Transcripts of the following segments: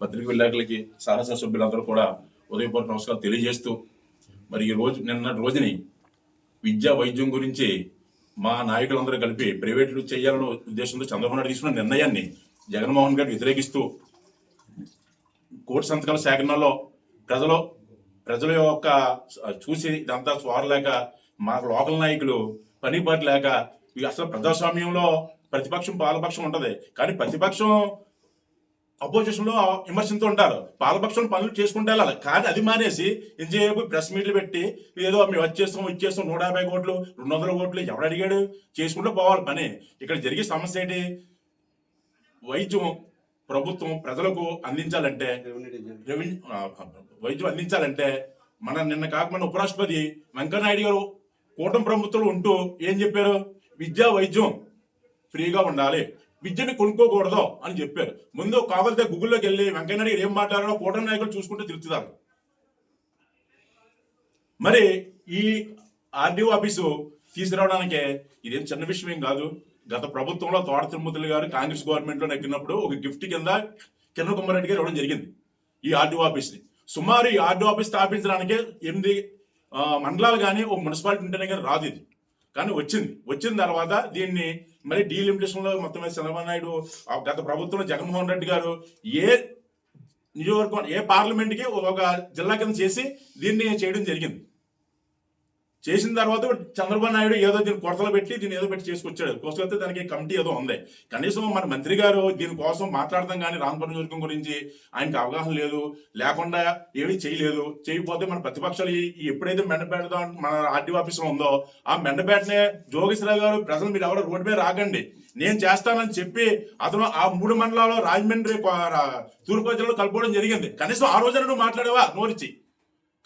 పత్రిక విలేకరులకి సహస సభ్యులందరూ కూడా ఉదయపూర్వక నమస్కారం తెలియజేస్తూ మరి ఈ రోజు నిన్న రోజుని విద్యా వైద్యం గురించి మా నాయకులందరూ కలిపి ప్రైవేట్లు చేయాలనే ఉద్దేశంతో చంద్రబాబు నాయుడు తీసుకున్న నిర్ణయాన్ని జగన్మోహన్ గారు వ్యతిరేకిస్తూ కోటి సంతకాల సేకరణలో ప్రజలు ప్రజల యొక్క చూసి ఇదంతా చూడలేక మా లోకల్ నాయకులు పని పట్టలేక లేక అసలు ప్రజాస్వామ్యంలో ప్రతిపక్షం పాలపక్షం ఉంటుంది. కానీ ప్రతిపక్షం అపోజిషన్లో విమర్శిస్తూ ఉంటారు. పాలపక్షం పనులు చేసుకుంటే వెళ్ళాలి కానీ అది మానేసి ఇంతసేపు ప్రెస్ మీట్లు పెట్టి ఏదో మేము వచ్చేస్తాం ఇచ్చేస్తాం నూట యాభై కోట్లు రెండు వందల కోట్లు ఎవడు అడిగాడు? చేసుకుంటూ పోవాలి పని. ఇక్కడ జరిగే సమస్య ఏంటి? వైద్యం ప్రభుత్వం ప్రజలకు అందించాలంటే రెవెన్యూ వైద్యం అందించాలంటే మన నిన్న కాకుండా ఉపరాష్ట్రపతి వెంకయ్యనాయుడు గారు కూటమి ప్రభుత్వం ఉంటూ ఏం చెప్పారు? విద్యా వైద్యం ఫ్రీగా ఉండాలి. విద్యని కొనుక్కోకూడదు అని చెప్పారు. ముందు కావాలితే గూగుల్లోకి వెళ్ళి వెంకయ్యనాయుడు ఏం మాట్లాడారో కూటమి నాయకులు చూసుకుంటే తెలుస్తున్నారు మరి ఈ ఆర్డీఓ ఆఫీసు తీసుకురావడానికే ఇదేం చిన్న విషయం ఏం కాదు. గత ప్రభుత్వంలో తోట తిరుమతులు గారు కాంగ్రెస్ గవర్నమెంట్లో నెగ్గినప్పుడు ఒక గిఫ్ట్ కింద కిరణ్ కుమార్ రెడ్డి గారు ఇవ్వడం జరిగింది ఈ ఆర్డీఓ ఆఫీస్ని. సుమారు ఈ ఆర్డీఓ ఆఫీస్ స్థాపించడానికి ఎనిమిది మండలాలు కానీ ఒక మున్సిపాలిటీ ఉంటేనే కానీ రాదు ఇది. కానీ వచ్చింది. వచ్చిన తర్వాత దీన్ని మరి డీలిమిటేషన్లో మొత్తం మీద చంద్రబాబు నాయుడు ఆ గత ప్రభుత్వంలో జగన్మోహన్ రెడ్డి గారు ఏ నియోజకవర్గం ఏ పార్లమెంట్కి ఒక జిల్లా కింద చేసి దీన్ని చేయడం జరిగింది. చేసిన తర్వాత చంద్రబాబు నాయుడు ఏదో దీన్ని కొరతలు పెట్టి దీన్ని ఏదో పెట్టి చేసుకొచ్చాడు. కోసుకొస్తే దానికి కమిటీ ఏదో ఉంది. కనీసం మన మంత్రి గారు దీనికోసం మాట్లాడతాం కానీ రామపురం నియోజకవర్గం గురించి ఆయనకి అవగాహన లేదు. లేకుండా ఏమీ చేయలేదు. చేయకపోతే మన ప్రతిపక్షాలు ఎప్పుడైతే మెండపేట మన ఆర్టీ ఆఫీసులో ఉందో ఆ మెండపేటనే జోగేశ్వరరావు గారు ప్రజలు మీరు ఎవరో రోడ్డు మీద రాకండి. నేను చేస్తానని చెప్పి అతను ఆ మూడు మండలాల్లో రాజమండ్రి తూర్పు జిల్లాలో కలుపుకోవడం జరిగింది. కనీసం ఆ రోజున నువ్వు మాట్లాడేవా? నోరిచి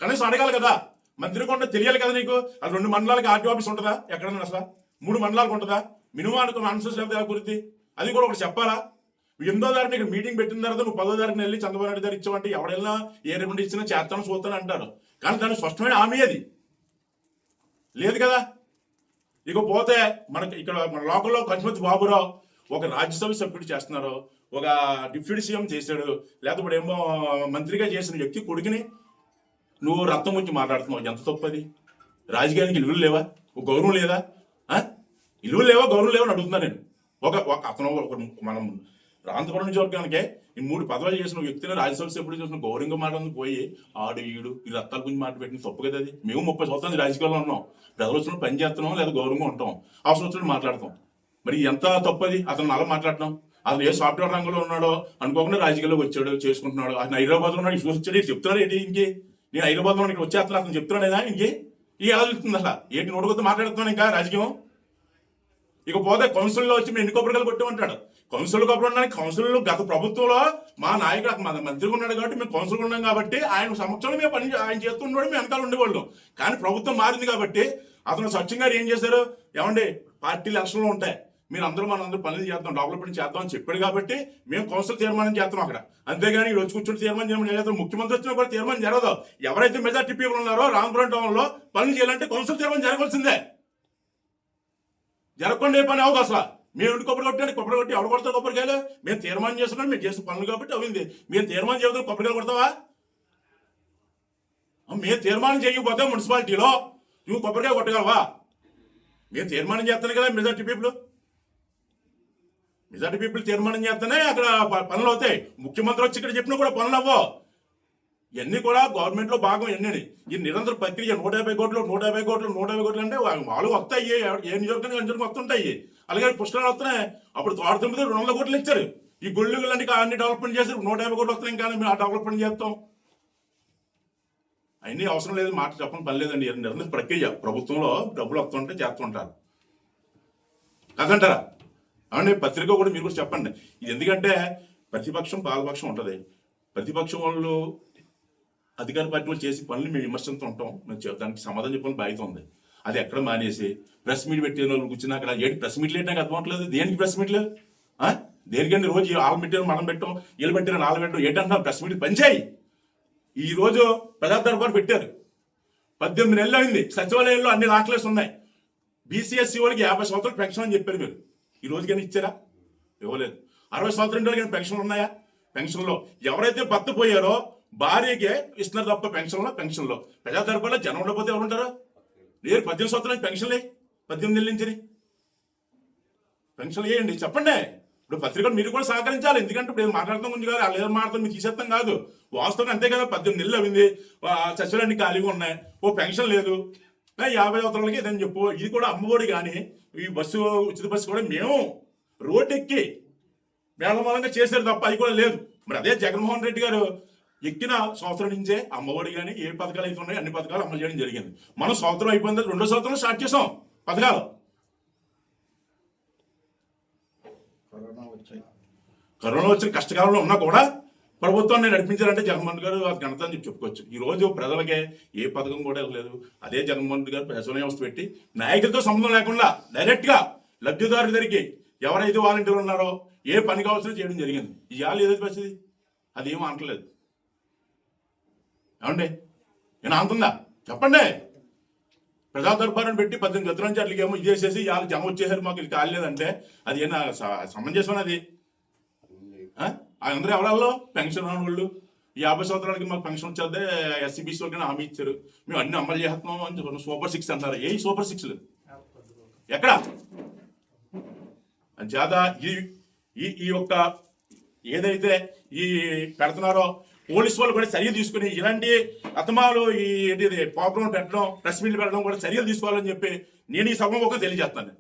కనీసం అడగాలి కదా. మంత్రి కొండ తెలియాలి కదా నీకు? అది రెండు మండలాలకి ఆర్టీ ఆఫీస్ ఉంటుందా? ఎక్కడన్నా అసలు? మూడు మండలాలకు ఉంటుందా? మినిమం అనుకో మనసు గురించి? అది కూడా ఒకటి చెప్పాలా? ఎనిమిదో తారీఖు ఇక్కడ మీటింగ్ పెట్టిన తర్వాత నువ్వు పదో తారీఖున వెళ్ళి చంద్రబాబు నాయుడు గారు ఇచ్చావంటే ఎవడెళ్ళినా ఏ రెమెండ్ ఇచ్చినా చేస్తాను చూస్తాను అంటారు. కానీ దాని స్పష్టమైన హామీ అది. లేదు కదా? ఇక పోతే మనకి ఇక్కడ మన లోకల్లో కనుమతి బాబురావు ఒక రాజ్యసభ సభ్యుడు చేస్తున్నారు ఒక డిప్యూటీ సీఎం చేశాడు లేకపోతే ఏమో మంత్రిగా చేసిన వ్యక్తి కొడుకుని నువ్వు రక్తం గురించి మాట్లాడుతున్నావు ఎంత తప్పది రాజకీయానికి ఇల్లులు లేవా? ఒక గౌరవం లేదా? ఇల్లు ఇల్లులు లేవా? గౌరవం లేవా అడుగుతున్నా నేను. ఒక ఒక అతను ఒక మనం రాంతపురం నియోజకవర్గానికే ఈ మూడు పదవులు చేసిన వ్యక్తిని రాజ్యసభ సభ్యుడు చేసిన గౌరవంగా మాట్లాడుతూ పోయి ఆడు ఈడు ఈ రక్తాల గురించి మాట పెట్టిన తప్పు కదా అది? మేము ముప్పై సంవత్సరాలు రాజకీయాల్లో ఉన్నాం. ప్రజలు వచ్చిన పని చేస్తున్నాం లేదా గౌరవంగా ఉంటాం. అవసరం వచ్చినట్టు మాట్లాడతాం. మరి ఎంత తప్పది అతను అలా మాట్లాడటం అతను ఏ సాఫ్ట్వేర్ రంగంలో ఉన్నాడో అనుకోకుండా రాజకీయాల్లోకి వచ్చాడు చేసుకుంటున్నాడు. అతను హైదరాబాద్లో ఉన్నాడు ఇటు వచ్చాడు చెప్తున్నాడు ఏంటి ఇంకే? నేను హైదరాబాద్లో ఇక్కడ వచ్చేస్తున్నా అతను చెప్తున్నాడేనా ఇంకే? ఈ ఎలా తెలుస్తుంది అసలు ఏంటి నోడుకొద్దు మాట్లాడుతున్నాను ఇంకా రాజకీయం? ఇక పోతే కౌన్సిల్లో వచ్చి మేము ఎన్ని కొబ్బరికాయలు కొట్టామంటాడు? కౌన్సిల్ కొబ్బరి ఉండడానికి కౌన్సిల్ గత ప్రభుత్వంలో మా నాయకుడు మన మంత్రిగా ఉన్నాడు కాబట్టి మేము కౌన్సిల్ ఉన్నాం కాబట్టి ఆయన సమక్షంలో మేము పని ఆయన చేస్తుండేవాడు మేము వెనకాల ఉండేవాళ్ళం. కానీ ప్రభుత్వం మారింది కాబట్టి అతను స్వచ్ఛంగా ఏం చేశారు? ఏమండి? పార్టీలు ఎలక్షన్లు ఉంటాయి. మీరు అందరూ మనం అందరూ పనులు చేద్దాం డెవలప్మెంట్ చేద్దాం అని చెప్పాడు కాబట్టి మేము కౌన్సిల్ తీర్మానం చేస్తాం అక్కడ. అంతేగాని ఈ రోజు కూర్చొని తీర్మానం చేయమని ముఖ్యమంత్రి వచ్చినా కూడా తీర్మానం జరగదు. ఎవరైతే మెజార్టీ పీపుల్ ఉన్నారో రామపురం టౌన్లో పనులు చేయాలంటే కౌన్సిల్ తీర్మానం జరగాల్సిందే జరగకుండా ఏ పని అవ్వదు అసలు. మేము ఇంటి కొబ్బరి కొట్టాడు కొబ్బరి కొట్టి ఎవరు కొడతారు కొబ్బరికాయలు మేము తీర్మానం చేస్తున్నాం మేము చేసిన పనులు కాబట్టి అవింది. మేము తీర్మానం చేయడం కొబ్బరికాయలు కొడతావా? మేము తీర్మానం చేయకపోతే మున్సిపాలిటీలో నువ్వు కొబ్బరికాయ కొట్టగలవా? మేము తీర్మానం చేస్తాను కదా మెజార్టీ పీపుల్. మెజార్టీ పీపుల్ తీర్మానం చేస్తేనే అక్కడ పనులు అవుతాయి. ముఖ్యమంత్రి వచ్చి ఇక్కడ చెప్పినా కూడా పనులు అవ్వవు. ఇవన్నీ కూడా గవర్నమెంట్లో భాగం ఎన్ని ఈ నిరంతర ప్రక్రియ నూట యాభై కోట్లు నూట యాభై కోట్లు నూట యాభై కోట్లు అంటే వాళ్ళు వస్తాయి. ఏ నియోజకవర్గం నియోజకవర్గం వస్తుంటాయి. అలాగే పుష్కరాలు వస్తున్నాయి. అప్పుడు తోట తొమ్మిది రెండు వందల కోట్లు ఇచ్చారు. ఈ గుళ్ళు లాంటి అన్ని డెవలప్మెంట్ చేసి నూట యాభై కోట్లు వస్తున్నాయి కానీ మేము ఆ డెవలప్మెంట్ చేస్తాం. అన్నీ అవసరం లేదు. మాట చెప్పడం పని లేదండి. నిరంతర ప్రక్రియ. ప్రభుత్వంలో డబ్బులు వస్తుంటే చేస్తుంటారు. కదంటారా అవునండి పత్రిక కూడా మీరు కూడా చెప్పండి. ఇది ఎందుకంటే ప్రతిపక్షం పాలపక్షం ఉంటుంది. ప్రతిపక్షం వాళ్ళు అధికార పార్టీ వాళ్ళు చేసి పనులు మేము విమర్శంతో ఉంటాం. మేము దానికి సమాధానం చెప్పాలని బాధ్యత ఉంది. అది ఎక్కడ మానేసి ప్రెస్ మీట్ పెట్టిన వాళ్ళు కూర్చున్నా అక్కడ ఏంటి ప్రెస్ మీట్లు ఏంటి నాకు అర్థం అవట్లేదు దేనికి ప్రెస్ మీట్లు? దేనికండి రోజు ఆలు పెట్టారు మనం పెట్టాం వీళ్ళు పెట్టారు నాలుగు పెట్టాం ఏంటంటున్నాం ప్రెస్ మీట్ పనిచేయి ఈరోజు ప్రజా దర్బార్ పెట్టారు. పద్దెనిమిది నెలలు అయింది. సచివాలయంలో అన్ని లాక్లెస్ ఉన్నాయి. బీసీఎస్సీ వాళ్ళకి యాభై సంవత్సరాలు పెన్షన్ అని చెప్పారు మీరు. ఈ రోజు కానీ ఇచ్చారా? ఇవ్వలేదు. అరవై సంవత్సరం కానీ పెన్షన్లు ఉన్నాయా? పెన్షన్లో. ఎవరైతే భర్త పోయారో భార్యకే ఇస్తున్నారు తప్ప పెన్షన్లో పెన్షన్లో. ప్రజా తరపులో జనం ఉండకపోతే ఎవరు ఉంటారు? లేరు పద్దెనిమిది సంవత్సరాలు పెన్షన్లే. పద్దెనిమిది నెలల నుంచి. పెన్షన్ వేయండి. చెప్పండి. ఇప్పుడు పత్రికలు మీరు కూడా సహకరించాలి. ఎందుకంటే ఇప్పుడు ఏం మాట్లాడతాం గురించి కాదు వాళ్ళు ఏదో మాట్లాడతాం మీరు తీసేస్తాం కాదు. వాస్తవం అంతే కదా పద్దెనిమిది నెలలు అయింది. చచ్చలన్నీ ఖాళీగా ఉన్నాయి. ఓ పెన్షన్ లేదు. యాభై అవతరాలకి ఇదని చెప్పు. ఇది కూడా అమ్మఒడి కానీ ఈ బస్సు ఉచిత బస్సు కూడా మేము రోడ్డు ఎక్కి మేళమూలంగా చేశారు తప్ప అది కూడా లేదు. మరి అదే జగన్మోహన్ రెడ్డి గారు ఎక్కిన సంవత్సరం నుంచే అమ్మఒడి కానీ ఏ పథకాలు అయితే ఉన్నాయో అన్ని పథకాలు అమలు చేయడం జరిగింది. మనం సంవత్సరం తర్వాత రెండో సంవత్సరం స్టార్ట్ చేసాం పథకాలు. కరోనా వచ్చిన కష్టకాలంలో ఉన్నా కూడా ప్రభుత్వాన్ని నడిపించారంటే జగన్మోహన్ గారు అది ఘనత అని చెప్పి చెప్పుకోవచ్చు. ఈ రోజు ప్రజలకే ఏ పథకం కూడా లేదు. అదే జగన్మోహన్ రెడ్డి గారు ప్రజల వ్యవస్థ పెట్టి నాయకులతో సంబంధం లేకుండా డైరెక్ట్గా లబ్ధిదారు దగ్గరికి ఎవరైతే వాలంటీర్లు ఉన్నారో ఏ పని కావాల్సిన చేయడం జరిగింది. ఇవాళ ఏదైతే పరిస్థితి? అది ఏం అనట్లేదు. ఏమండి? నేను అంటుందా చెప్పండి. ప్రజా దర్బారుని పెట్టి పద్దెనిమిది గతుల నుంచి అట్లకి ఏమో ఇదేసేసి ఇవాళ జమ వచ్చేసారు మాకు ఇది కాలేదంటే అది ఏనా స- సమంజసం అది? అందరూ ఎవరాల్లో పెన్షన్ రాని వాళ్ళు యాభై సంవత్సరాలకి మాకు పెన్షన్ వచ్చేదే ఎస్సీబీసీ వాళ్ళకి హామీ ఇచ్చారు. మేము అన్ని అమలు చేస్తున్నాం అని చెప్పారు సూపర్ సిక్స్ అంటారు ఏ సూపర్ సిక్స్లు ఎక్కడ? చేత ఈ ఈ ఈ యొక్క ఏదైతే ఈ పెడుతున్నారో పోలీసు వాళ్ళు కూడా చర్య తీసుకుని ఇలాంటి అతమాలు ఈ ఏంటిది ప్రోగ్రాం పెట్టడం ప్రెస్ మీట్లు పెట్టడం కూడా చర్యలు తీసుకోవాలని చెప్పి నేను ఈ సభ ఒక తెలియజేస్తాను.